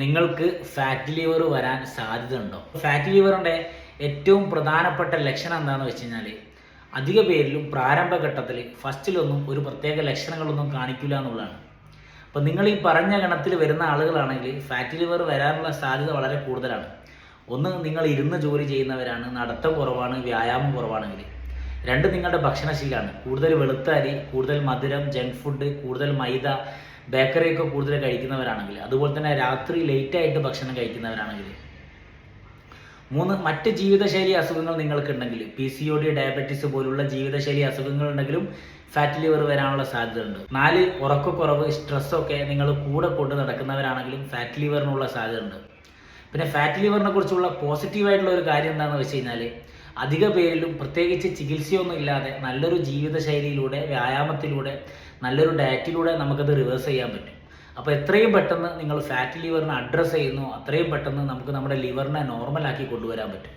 നിങ്ങൾക്ക് fat liver വരാൻ സാധ്യത ഉണ്ടോ ഫാറ്റ് ലിവറിന്റെ ഏറ്റവും പ്രധാനപ്പെട്ട ലക്ഷണം എന്താണെന്ന് വെച്ച് കഴിഞ്ഞാൽ അധിക പേരിലും പ്രാരംഭഘട്ടത്തിൽ ഫസ്റ്റിലൊന്നും ഒരു പ്രത്യേക ലക്ഷണങ്ങളൊന്നും കാണിക്കില്ല എന്നുള്ളതാണ്. അപ്പോൾ നിങ്ങൾ ഈ പറഞ്ഞ ഗണത്തിൽ വരുന്ന ആളുകളാണെങ്കിൽ ഫാറ്റ് ലിവർ വരാനുള്ള സാധ്യത വളരെ കൂടുതലാണ്. ഒന്ന് നിങ്ങൾ ഇരുന്ന് ജോലി ചെയ്യുന്നവരാണ് നടത്തം കുറവാണ് വ്യായാമം കുറവാണെങ്കിൽ. രണ്ട് നിങ്ങളുടെ ഭക്ഷണശീലമാണ്. കൂടുതൽ വെളുത്ത അരി കൂടുതൽ മധുരം ജങ്ക് ഫുഡ് കൂടുതൽ മൈദ ബേക്കറി ഒക്കെ കൂടുതൽ കഴിക്കുന്നവരാണെങ്കിൽ അതുപോലെ തന്നെ രാത്രി ലേറ്റ് ആയിട്ട് ഭക്ഷണം കഴിക്കുന്നവരാണെങ്കിൽ മൂന്ന് മറ്റ് ജീവിതശൈലി അസുഖങ്ങൾ നിങ്ങൾക്കുണ്ടെങ്കിൽ P C O D diabetes പോലുള്ള ജീവിതശൈലി അസുഖങ്ങൾ ഉണ്ടെങ്കിലും ഫാറ്റ് ലിവർ വരാനുള്ള സാധ്യത ഉണ്ട് നാല് ഉറക്കക്കുറവ് സ്ട്രെസ്സൊക്കെ നിങ്ങൾ കൂടെ കൊണ്ട് നടക്കുന്നവരാണെങ്കിലും ഫാറ്റ് ലിവറിനുള്ള സാധ്യത ഉണ്ട് പിന്നെ ഫാറ്റ് ലിവറിനെ കുറിച്ചുള്ള പോസിറ്റീവായിട്ടുള്ള ഒരു കാര്യം എന്താണെന്ന് വെച്ച് കഴിഞ്ഞാൽ അധിക പേരിലും പ്രത്യേകിച്ച് ചികിത്സയൊന്നും ഇല്ലാതെ നല്ലൊരു ജീവിതശൈലിയിലൂടെ വ്യായാമത്തിലൂടെ നല്ലൊരു ഡയറ്റിലൂടെ നമുക്കത് റിവേഴ്സ് ചെയ്യാൻ പറ്റും. അപ്പോൾ എത്രയും പെട്ടെന്ന് നിങ്ങൾ ഫാറ്റ് ലിവറിനെ അഡ്രസ്സ് ചെയ്യുന്നു അത്രയും പെട്ടെന്ന് നമുക്ക് നമ്മുടെ ലിവറിനെ നോർമലാക്കി കൊണ്ടുവരാൻ പറ്റും.